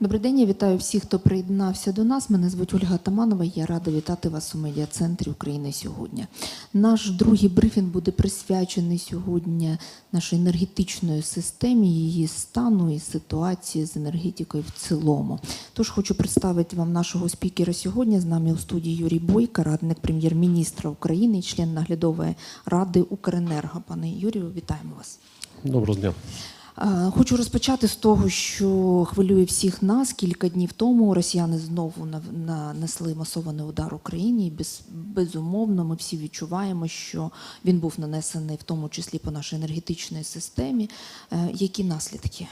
Добрий день, я вітаю всіх, хто приєднався до нас. Мене звуть Ольга Таманова. Я рада вітати вас у медіа-центрі України сьогодні. Наш другий брифінг буде присвячений сьогодні нашій енергетичної системі, її стану і ситуації з енергетикою в цілому. Тож хочу представити вам нашого спікера сьогодні. З нами у студії Юрій Бойко, радник прем'єр-міністра України член наглядової ради Укренерго. Пане Юрію, вітаємо вас. Доброго дня. Хочу розпочати з того, що хвилює всіх нас. Кілька днів тому росіяни знову нанесли масований удар Україні. Без, безумовно, ми всі відчуваємо, що він був нанесений в тому числі по нашій енергетичній системі. Е, Які наслідки?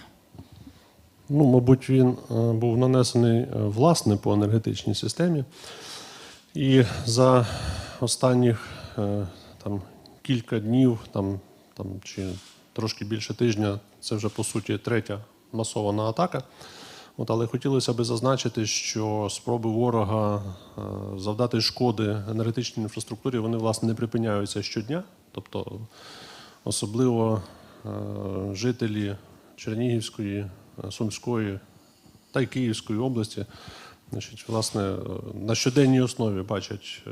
Ну, мабуть, він е, був нанесений е, власне по енергетичній системі. І за останніх там, кілька днів, там, там, чи трошки більше тижня, це вже по суті третя масована атака. От, але хотілося б зазначити, що спроби ворога е, завдати шкоди енергетичній інфраструктурі вони власне не припиняються щодня. Тобто, особливо е, жителі Чернігівської, е, Сумської та й Київської області, значить, власне, на щоденній основі бачать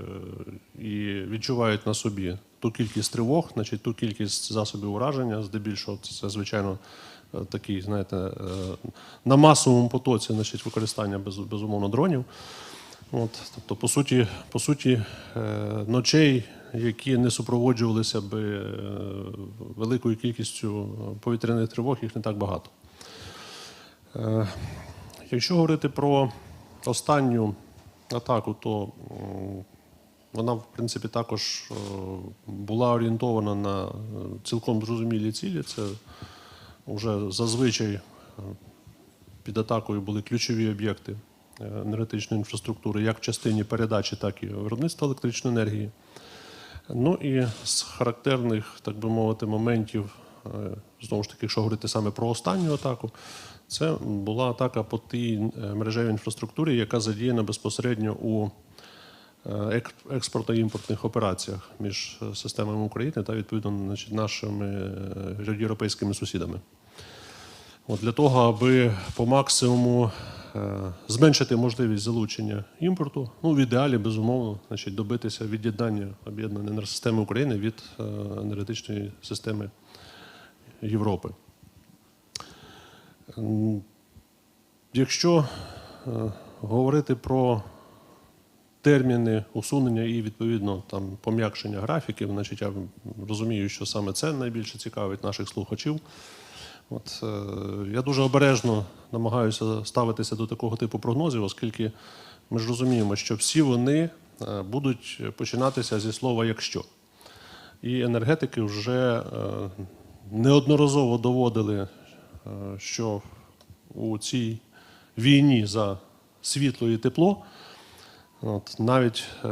і відчувають на собі ту кількість тривог, значить, ту кількість засобів ураження, здебільшого це, звичайно, е, такий, знаєте, е, на масовому потоці значить, використання без, безумовно дронів. От, тобто, по суті, по суті, е, ночей, які не супроводжувалися би великою кількістю повітряних тривог, їх не так багато. Якщо говорити про останню атаку, то вона, в принципі, також е, була орієнтована на е, цілком зрозумілі цілі. Це вже зазвичай е, під атакою були ключові об'єкти енергетичної інфраструктури, як в частині передачі, так і виробництва електричної енергії. Ну і з характерних, так би мовити, моментів, знову ж таки, якщо говорити саме про останню атаку, це була атака по тій мережевій інфраструктурі, яка задіяна безпосередньо у е, ек- експортно-імпортних операціях між е, системами України та відповідно значить, нашими е, європейськими сусідами. От для того, аби по максимуму зменшити можливість залучення імпорту, ну в ідеалі, безумовно, значить, добитися від'єднання об'єднаної енергосистеми України від енергетичної системи Європи. Якщо говорити про терміни усунення і відповідно там пом'якшення графіків, значить я розумію, що саме це найбільше цікавить наших слухачів. От, е, я дуже обережно намагаюся ставитися до такого типу прогнозів, оскільки ми ж розуміємо, що всі вони е, будуть починатися зі слова якщо. І енергетики вже е, неодноразово доводили, е, що у цій війні за світло і тепло, от, навіть е,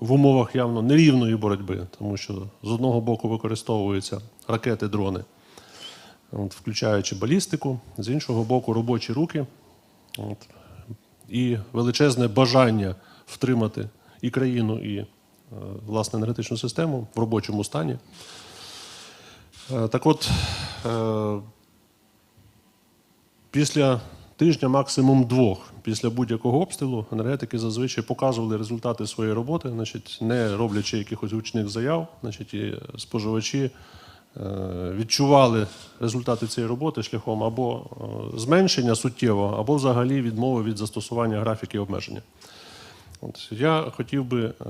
в умовах явно нерівної боротьби, тому що з одного боку використовуються ракети, дрони, от, включаючи балістику, з іншого боку, робочі руки от, і величезне бажання втримати і країну, і е, власне енергетичну систему в робочому стані. Е, Так от, е, після тижня, максимум двох, після будь-якого обстрілу, енергетики зазвичай показували результати своєї роботи, значить, не роблячи якихось гучних заяв, значить, і споживачі е, відчували результати цієї роботи шляхом або е, зменшення суттєвого, або взагалі відмови від застосування графіків обмеження. От, я хотів би е,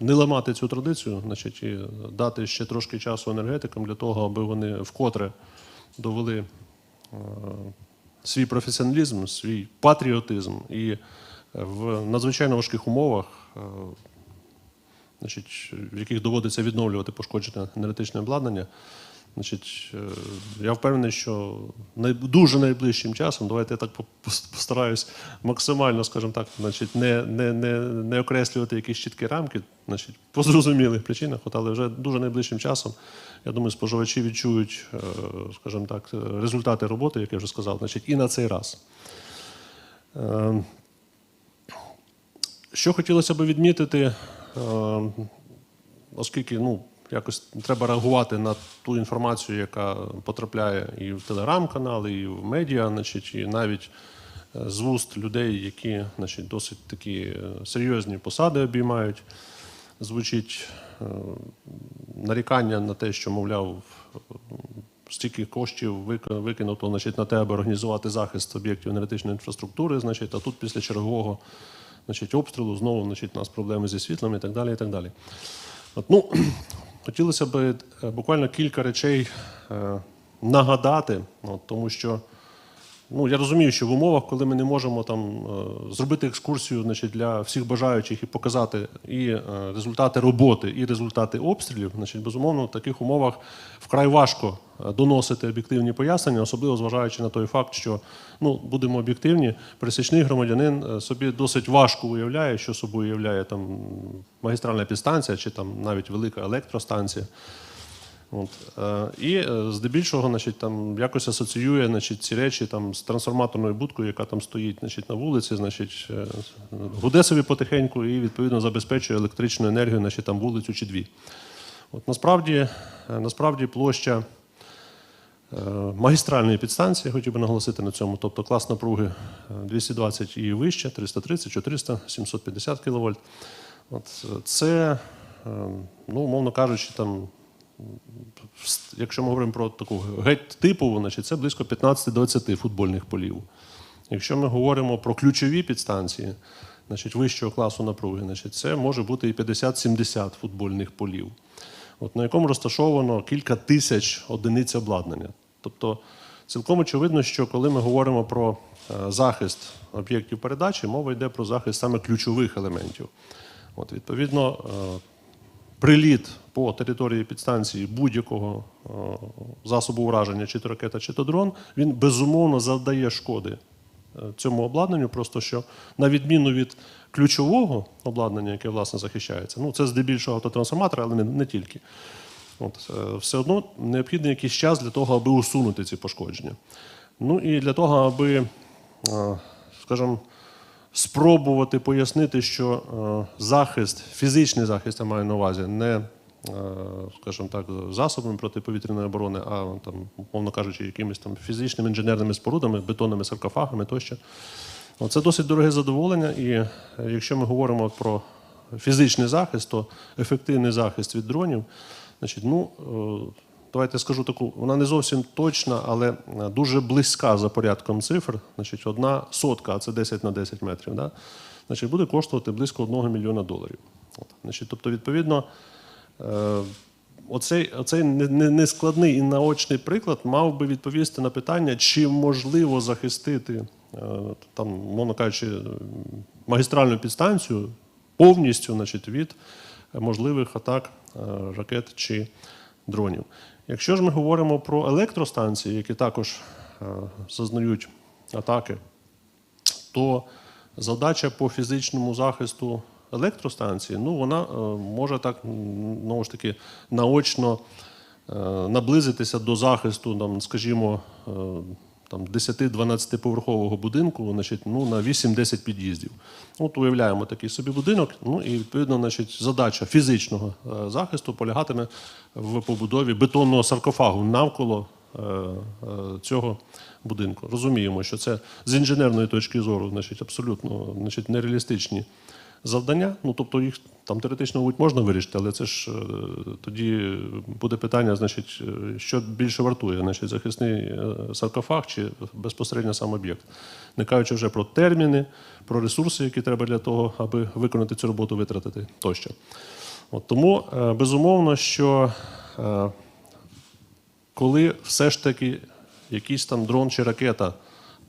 не ламати цю традицію, значить, і дати ще трошки часу енергетикам для того, аби вони вкотре довели свій професіоналізм, свій патріотизм і в надзвичайно важких умовах, е, значить, в яких доводиться відновлювати пошкоджене енергетичне обладнання. Значить, е, я впевнений, що дуже найближчим часом, давайте я так постараюсь максимально, скажімо так, значить, не, не, не, не окреслювати якісь чіткі рамки, значить, по зрозумілих причинах, але вже дуже найближчим часом, я думаю, споживачі відчують, е, скажімо так, результати роботи, як я вже сказав, значить, і на цей раз. Е, Що хотілося б відмітити, оскільки, ну, якось треба реагувати на ту інформацію, яка потрапляє і в телеграм-канали, і в медіа, значить, і навіть е, з вуст людей, які значить, досить такі е, серйозні посади обіймають. Звучить е, нарікання на те, що, мовляв, стільки коштів викинуто значить, на те, аби організувати захист об'єктів енергетичної інфраструктури, значить, а тут після чергового значить, обстрілу знову значить, у нас проблеми зі світлом і так далі. І так далі. От, ну, хотілося б е, буквально кілька речей е, нагадати, тому що ну, я розумію, що в умовах, коли ми не можемо там е, зробити екскурсію значить, для всіх бажаючих і показати і е, результати роботи, і результати обстрілів, значить, безумовно, в таких умовах вкрай важко е, доносити об'єктивні пояснення, особливо зважаючи на той факт, що ну, будемо об'єктивні, пересічний громадянин собі досить важко уявляє, що собою являє там магістральна підстанція чи там навіть велика електростанція. От, е, і е, здебільшого значить, там, якось асоціює значить, ці речі там, з трансформаторною будкою, яка там стоїть значить, на вулиці, значить, е, гуде собі потихеньку і відповідно забезпечує електричну енергію значить, там, вулицю чи дві. От, насправді, насправді площа магістральної підстанції, хотів би наголосити на цьому, тобто клас напруги е, 220 і вище, 330, 400, 750 кВт. От, це, ну, умовно кажучи, там, якщо ми говоримо про таку геть типову, значить це близько 15-20 футбольних полів. Якщо ми говоримо про ключові підстанції, значить вищого класу напруги, значить це може бути і 50-70 футбольних полів, от, на якому розташовано кілька тисяч одиниць обладнання. Тобто цілком очевидно, що коли ми говоримо про е, захист об'єктів передачі, мова йде про захист саме ключових елементів. От, відповідно, е, приліт по території підстанції будь-якого е, засобу ураження, чи то ракета, чи то дрон, він безумовно завдає шкоди е, цьому обладнанню, просто що на відміну від ключового обладнання, яке власне захищається, ну це здебільшого автотрансформатори, але не, не тільки. От, е, все одно необхідний якийсь час для того, аби усунути ці пошкодження. Ну і для того, аби, скажімо, спробувати пояснити, що захист, фізичний захист, я маю на увазі, не, скажімо так, засобами протиповітряної оборони, а там, умовно кажучи, якимись там фізичними інженерними спорудами, бетонними саркофагами тощо. Це досить дороге задоволення, і е, якщо ми говоримо про фізичний захист, то ефективний захист від дронів, значить, ну, е, давайте скажу таку, вона не зовсім точна, але е, дуже близька за порядком цифр. Значить, одна сотка, а це 10 на 10 метрів, да? значить, буде коштувати близько 1 мільйона доларів. От, значить, тобто, відповідно, е, оцей, оцей не- нескладний і наочний приклад мав би відповісти на питання, чи можливо захистити, е, там, мовно кажучи, магістральну підстанцію повністю значить, від можливих атак е, ракет чи дронів. Якщо ж ми говоримо про електростанції, які також е, зазнають атаки, то задача по фізичному захисту електростанції, ну вона е, може так знову ж таки наочно е, наблизитися до захисту, там, скажімо, е, там 10-12 поверхового будинку, значить, ну, на 8-10 під'їздів. От уявляємо такий собі будинок. Ну і відповідно, значить, задача фізичного захисту полягатиме в побудові бетонного саркофагу навколо цього будинку. Розуміємо, що це з інженерної точки зору, значить, абсолютно значить, нереалістичні завдання. Ну тобто їх там теоретично мабуть, можна вирішити, але це ж е, тоді буде питання, значить, е, що більше вартує, значить, захисний е, саркофаг чи безпосередньо сам об'єкт. Не кажучи вже про терміни, про ресурси, які треба для того, аби виконати цю роботу, витратити тощо. От тому безумовно, що коли все ж таки якийсь там дрон чи ракета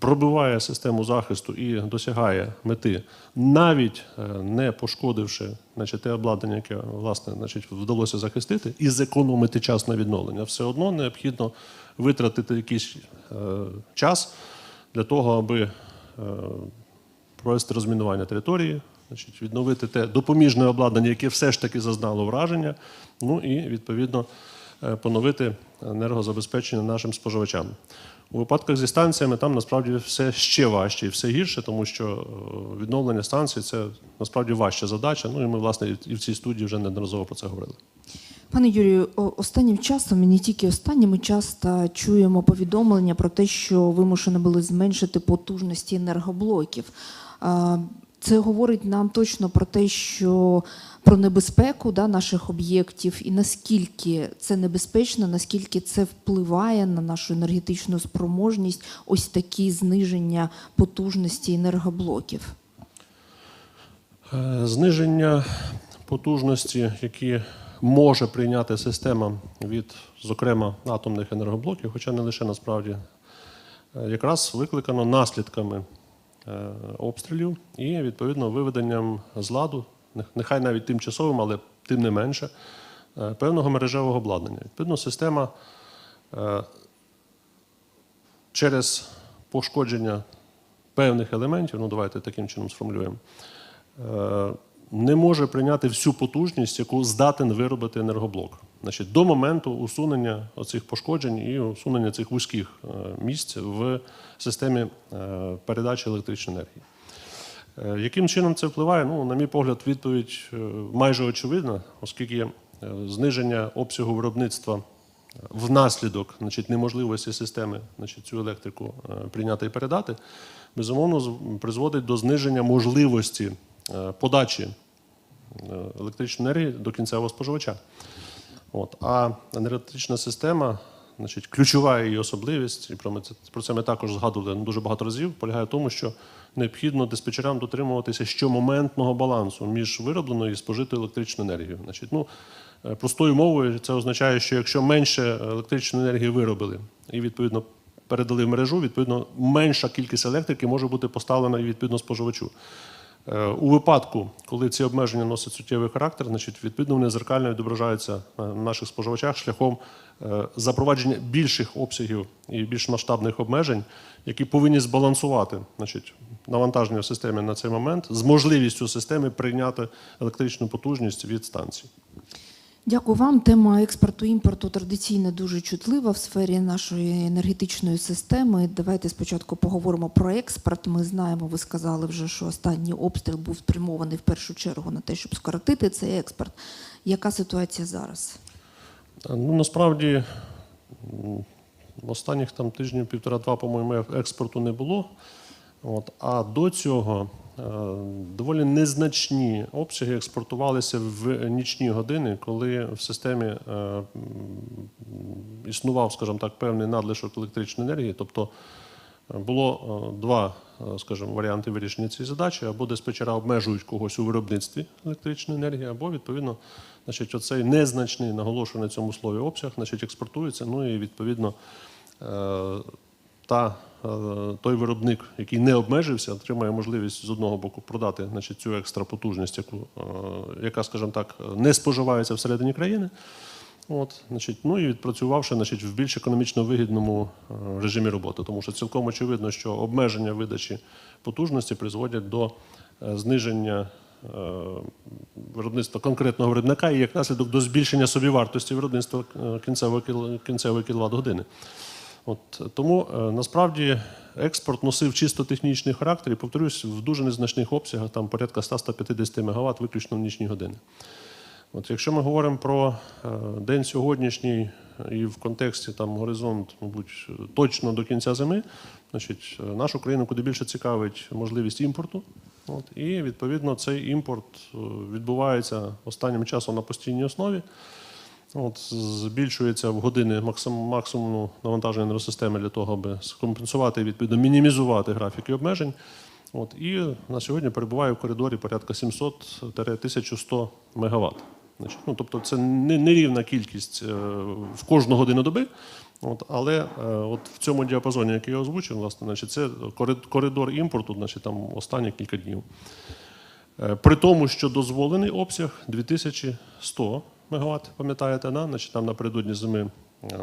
пробиває систему захисту і досягає мети, навіть е, не пошкодивши значить, те обладнання, яке власне значить, вдалося захистити, і зекономити час на відновлення, все одно необхідно витратити якийсь е, час для того, аби е, провести розмінування території, значить, відновити те допоміжне обладнання, яке все ж таки зазнало враження, ну і відповідно поновити енергозабезпечення нашим споживачам. У випадках зі станціями там насправді все ще важче і все гірше, тому що е, відновлення станцій це насправді важча задача. Ну і ми, власне, і в цій студії вже неодноразово про це говорили. Пане Юрію, останнім часом, і не тільки останнім, ми часто чуємо повідомлення про те, що вимушені були зменшити потужності енергоблоків. Це говорить нам точно про те, що про небезпеку да, наших об'єктів і наскільки це небезпечно, наскільки це впливає на нашу енергетичну спроможність, ось такі зниження потужності енергоблоків. Е, Зниження потужності, які може прийняти система від, зокрема, атомних енергоблоків, хоча не лише насправді, е, якраз викликано наслідками обстрілів і відповідно виведенням з ладу, нехай навіть тимчасовим, але тим не менше, е, певного мережевого обладнання. Відповідно, система е, через пошкодження певних елементів, ну давайте таким чином сформулюємо, е, не може прийняти всю потужність, яку здатен виробити енергоблок. Значить, до моменту усунення оцих пошкоджень і усунення цих вузьких е, місць в системі е, передачі електричної енергії. Е, Яким чином це впливає? Ну, на мій погляд, відповідь майже очевидна, оскільки зниження обсягу виробництва внаслідок значить, неможливості системи значить, цю електрику прийняти і передати, безумовно, призводить до зниження можливості подачі електричної енергії до кінцевого споживача. От. А енергетична система, значить, ключова її особливість, і про ми це- про це ми також згадували дуже багато разів, полягає в тому, що необхідно диспетчерам дотримуватися щомоментного балансу між виробленою і спожитою електричною енергією. Значить, ну, е, простою мовою це означає, що якщо менше електричної енергії виробили і відповідно передали в мережу, відповідно менша кількість електрики може бути поставлена і відповідно споживачу. Е, У випадку, коли ці обмеження носять суттєвий характер, значить, відповідно вони зеркально відображаються на наших споживачах шляхом е, запровадження більших обсягів і більш масштабних обмежень, які повинні збалансувати значить, навантаження в системі на цей момент з можливістю системи прийняти електричну потужність від станцій. Дякую вам. Тема експорту імпорту традиційно дуже чутлива в сфері нашої енергетичної системи. Давайте спочатку поговоримо про експорт. Ми знаємо, ви сказали вже, що останній обстріл був спрямований в першу чергу на те, щоб скоротити цей експорт. Яка ситуація зараз? Ну, насправді, в останніх там тижнів півтора-два, по-моєму, експорту не було. От, а до цього доволі незначні обсяги експортувалися в нічні години, коли в системі е, існував, скажімо так, певний надлишок електричної енергії. Тобто е, було е, два, е, скажімо, варіанти вирішення цієї задачі: або диспетчера обмежують когось у виробництві електричної енергії, або відповідно, значить, оцей незначний наголошую на цьому слові обсяг, значить, експортується. Ну і відповідно е, та, е, той виробник, який не обмежився, отримає можливість з одного боку продати значить, цю екстра потужність, яку, е, яка, скажімо так, не споживається всередині країни. От, значить, ну і відпрацювавши значить, в більш економічно вигідному е, режимі роботи, тому що цілком очевидно, що обмеження видачі потужності призводять до зниження виробництва конкретного виробника і як наслідок до збільшення собівартості виробництва кінцевої, кіл- кінцевої кіловат-години. От, тому е, насправді експорт носив чисто технічний характер і, повторюсь, в дуже незначних обсягах, там порядка 100-150 МВт виключно в нічні години. От якщо ми говоримо про е, день сьогоднішній і в контексті там горизонт, мабуть, точно до кінця зими, значить, е, нашу країну куди більше цікавить можливість імпорту. От, і відповідно цей імпорт е, відбувається останнім часом на постійній основі. От, збільшується в години максим, максимуму навантаження енергосистеми для того, аби скомпенсувати відповідно мінімізувати графіки обмежень. От, і на сьогодні перебуває в коридорі порядка 700-1100 МВт. Значить, ну, тобто це не- нерівна кількість е, в кожну годину доби, от, але е, от в цьому діапазоні, який я озвучив, власне, значить, це коридор імпорту значить, там, останні кілька днів. Е, При тому, що дозволений обсяг 2100 МВт, пам'ятаєте, да? значить, там напередодні зими е,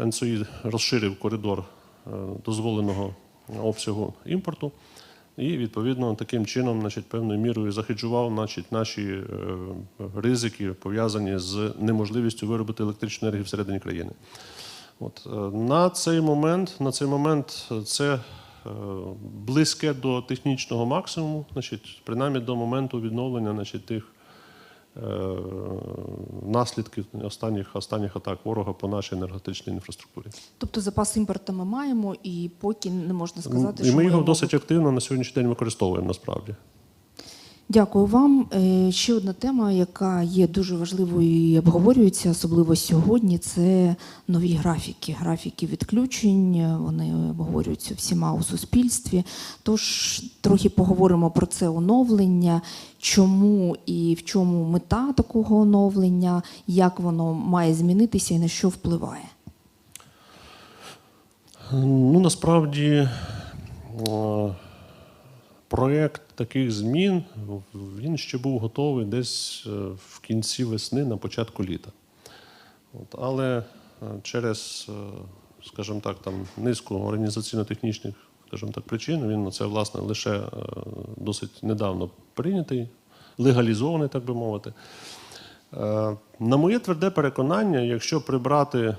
НСОІ розширив коридор е, дозволеного обсягу імпорту. і відповідно таким чином, значить, певною мірою захеджував значить, наші е, ризики, пов'язані з неможливістю виробити електричну енергію всередині країни. От, на цей момент, на цей момент це близьке до технічного максимуму, значить, принаймні до моменту відновлення значить, тих е, наслідків останніх, останніх атак ворога по нашій енергетичній інфраструктурі. Тобто запас імпорту ми маємо, і поки не можна сказати, І що ми його досить активно на сьогоднішній день використовуємо насправді. Дякую вам. Е, Ще одна тема, яка є дуже важливою і обговорюється, особливо сьогодні, це нові графіки. Графіки відключень. Вони обговорюються всіма у суспільстві. Тож трохи поговоримо про це оновлення, чому і в чому мета такого оновлення, як воно має змінитися і на що впливає. Ну, насправді, е, проєкт таких змін він ще був готовий десь е, в кінці весни, на початку літа. От, але е, через, е, скажімо так, там низку організаційно-технічних скажімо так, причин він це власне лише досить недавно прийнятий, легалізований, так би мовити. На моє тверде переконання, якщо прибрати е,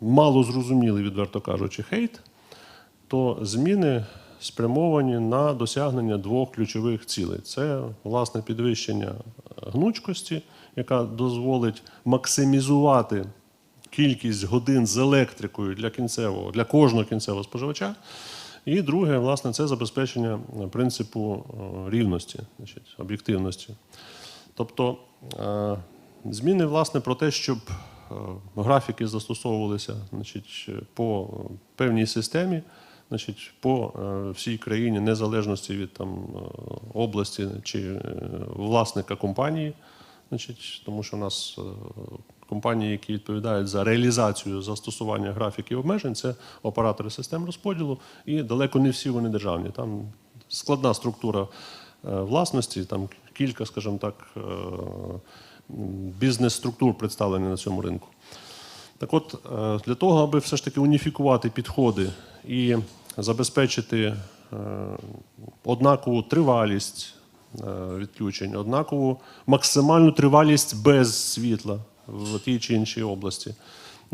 малозрозумілий, відверто кажучи, хейт, то зміни спрямовані на досягнення двох ключових цілей: це власне підвищення е, гнучкості, яка дозволить максимізувати кількість годин з електрикою для кінцевого, для кожного кінцевого споживача. І друге, власне, це забезпечення е, принципу е, рівності, значить, об'єктивності. Тобто зміни, власне, про те, щоб графіки застосовувалися значить, по певній системі, значить, по е, всій країні, незалежності від там, е, області чи е, власника компанії. Значить, тому що у нас компанії, які відповідають за реалізацію застосування графіків обмежень, це оператори систем розподілу, і далеко не всі вони державні. Там складна структура власності, там кілька, скажімо так, бізнес-структур представлені на цьому ринку. Так от, для того, аби все ж таки уніфікувати підходи і забезпечити е, однакову тривалість е, відключень, однакову максимальну тривалість без світла в тій чи іншій області.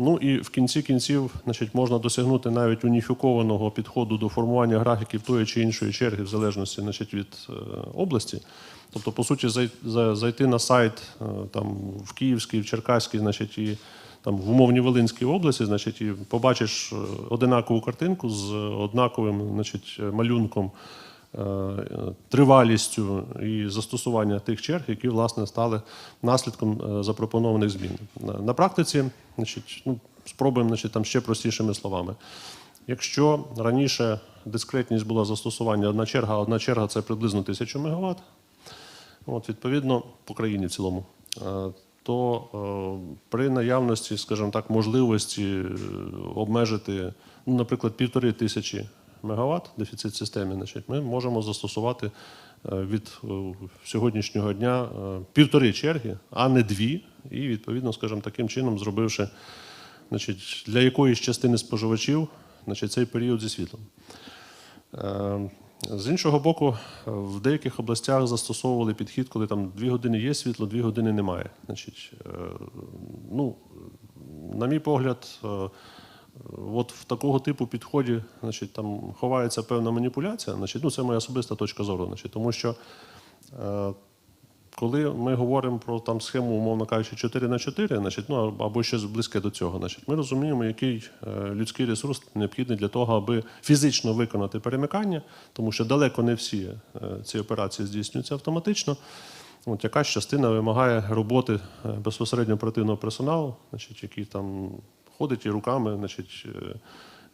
Ну і в кінці кінців значить, можна досягнути навіть уніфікованого підходу до формування графіків тої чи іншої черги, в залежності значить, від е, області. Тобто, по суті, зайти на сайт там, в Київській, в Черкаській, значить, і там, в умовній Волинській області, значить, і побачиш е, одинакову картинку з однаковим значить, е, малюнком, е, тривалістю і застосування тих черг, які власне стали наслідком запропонованих змін. На практиці, значить, ну, спробуємо значить, там ще простішими словами. Якщо раніше дискретність була застосування одна черга, одна черга це приблизно 1000 МВт, От, відповідно, по країні в цілому. То е, при наявності, скажімо так, можливості е, обмежити, ну, наприклад, півтори тисячі мегаватт дефіцит системи, значить, ми можемо застосувати е, від сьогоднішнього дня півтори черги, а не дві, і відповідно, скажімо, таким чином, зробивши значить, для якоїсь частини споживачів значить, цей період зі світлом. З іншого боку, в деяких областях застосовували підхід, коли там дві години є світло, дві години немає. Значить, е, ну, на мій погляд, е, от в такого типу підході значить, там ховається певна маніпуляція. Значить, ну, це моя особиста точка зору. Значить, тому що е, коли ми говоримо про там схему, умовно кажучи, 4 на 4, значить, ну або щось близьке до цього, значить, ми розуміємо, який е, людський ресурс необхідний для того, аби фізично виконати перемикання, тому що далеко не всі е, ці операції здійснюються автоматично. От якась частина вимагає роботи е, безпосередньо оперативного персоналу, значить, який там ходить і руками, значить.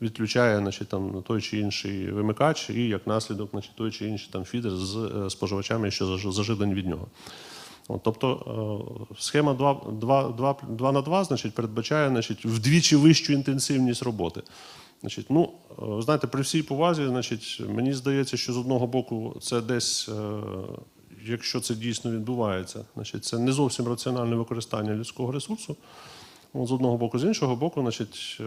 Відключає значить, там, той чи інший вимикач, і як наслідок значить, той чи інший там, фідер з е, споживачами, що заж- заживлені від нього. От, тобто е, схема 2, 2, 2, 2 на 2 значить, передбачає значить, вдвічі вищу інтенсивність роботи. Значить, ну, е, знаєте, при всій повазі, значить, мені здається, що з одного боку це десь, якщо це дійсно відбувається, значить, це не зовсім раціональне використання людського ресурсу. Ну, з одного боку, з іншого боку, значить, е,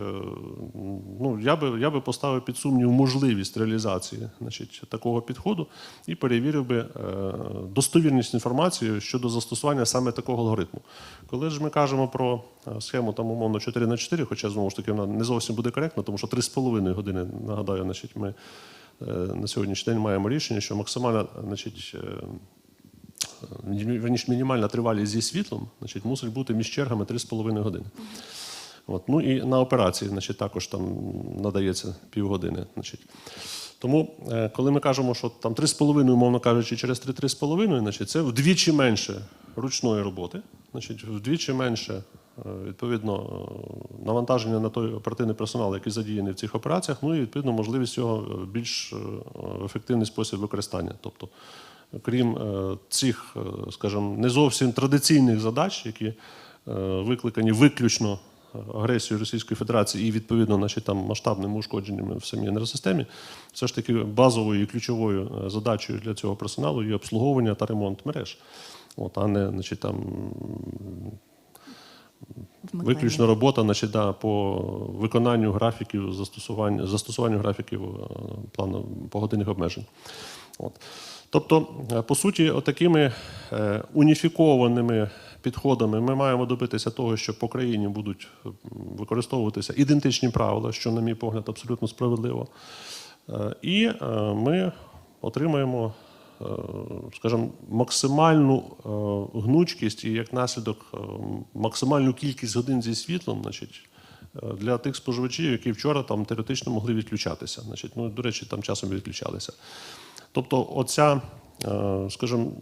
ну, я, би, я би поставив під сумнів можливість реалізації значить, такого підходу і перевірив би е, достовірність інформації щодо застосування саме такого алгоритму. Коли ж ми кажемо про е, схему там, умовно 4 на 4, хоча знову ж таки вона не зовсім буде коректна, тому що 3,5 години, нагадаю, значить, ми на сьогоднішній день маємо рішення, що максимальна значить, верніше, мінімальна тривалість зі світлом значить, мусить бути між чергами 3,5 години. От. Ну і на операції значить, також там надається півгодини. Значить. Тому, е, коли ми кажемо, що там 3,5, умовно кажучи, через 3-3,5, значить, це вдвічі менше ручної роботи, значить, вдвічі менше е, відповідно е, навантаження на той оперативний персонал, який задіяний в цих операціях, ну і відповідно можливість е, більш ефективний спосіб використання. Тобто, крім е, цих, е, скажімо, не зовсім традиційних задач, які е, викликані виключно агресією Російської Федерації і відповідно значить, там, масштабними ушкодженнями в самій енергосистемі, все ж таки базовою і ключовою задачею для цього персоналу є обслуговування та ремонт мереж. От, а не значить, там, виключно робота значить, да, по виконанню графіків, застосуванню, застосуванню графіків плану погодинних обмежень. От. Тобто, е, по суті, отакими е, уніфікованими підходами ми маємо добитися того, що по країні будуть використовуватися ідентичні правила, що, на мій погляд, абсолютно справедливо. Е, І е, ми отримаємо, е, скажімо, максимальну е, гнучкість і як наслідок е, максимальну кількість годин зі світлом, значить. е, Для тих споживачів, які вчора там теоретично могли відключатися. Значить, ну, до речі, там часом відключалися. Тобто, оця, е, скажімо,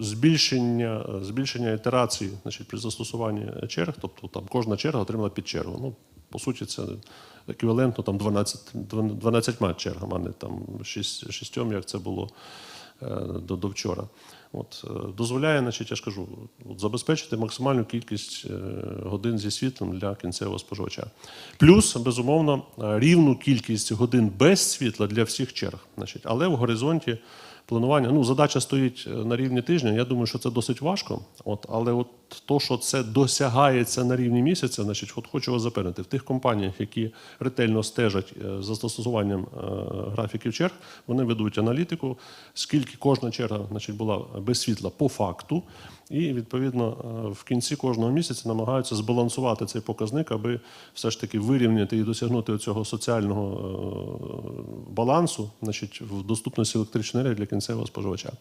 збільшення, збільшення ітерацій значить, при застосуванні черг, тобто там кожна черга отримала під чергу. Ну, по суті, це еквівалентно там 12, 12 чергам, а не там 6, 6 як це було е, до, до вчора. От, е, дозволяє, значить, я ж кажу, от, забезпечити максимальну кількість е, годин зі світлом для кінцевого споживача. Плюс, безумовно, е, рівну кількість годин без світла для всіх черг. Значить, але в горизонті планування. Ну, задача стоїть е, на рівні тижня. Я думаю, що це досить важко. От, але от то, що це досягається на рівні місяця, значить, от хочу вас запевнити, в тих компаніях, які ретельно стежать е, за застосуванням е, графіків черг, вони ведуть аналітику, скільки кожна черга значить, була без світла по факту. І відповідно в кінці кожного місяця намагаються збалансувати цей показник, аби все ж таки вирівняти і досягнути цього соціального балансу, значить, в доступності електричної енергії для кінцевого споживача.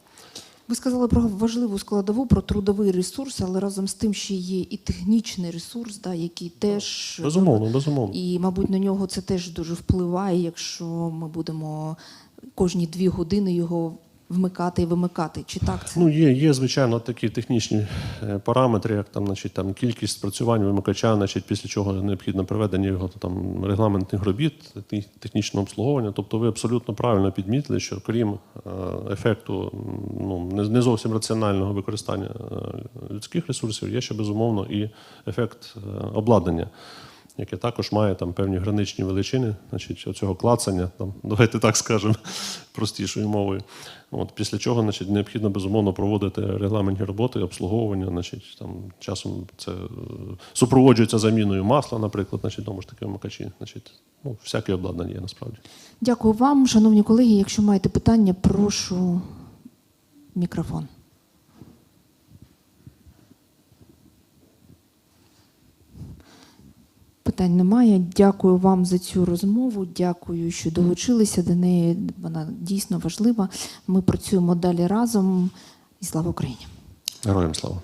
Ви сказали про важливу складову, про трудовий ресурс, але разом з тим ще є і технічний ресурс, да, який теж Безумовно, безумовно. І, мабуть, на нього це теж дуже впливає, якщо ми будемо кожні дві години його вмикати і вимикати. Чи так це? Ну, є, є, звичайно, такі технічні е, параметри, як там, значить, там, кількість спрацювань вимикача, значить, після чого необхідно проведення його там, регламентних робіт, технічного обслуговування. Тобто ви абсолютно правильно підмітили, що крім е, ефекту ну, не, зовсім раціонального використання е, людських ресурсів, є ще безумовно і ефект обладнання. Яке також має там певні граничні величини, значить, оцього клацання, там, давайте так скажемо простішою мовою. От, після чого значить, необхідно безумовно проводити регламентні роботи, обслуговування. Значить, там, часом це е, супроводжується заміною масла, наприклад, значить, тому ж таки вмикачі. Значить, ну, всяке обладнання є насправді. Дякую вам, шановні колеги. Якщо маєте питання, прошу мікрофон. Питань немає. Дякую вам за цю розмову. Дякую, що долучилися до неї. Вона дійсно важлива. Ми працюємо далі разом. І слава Україні! Героям слава!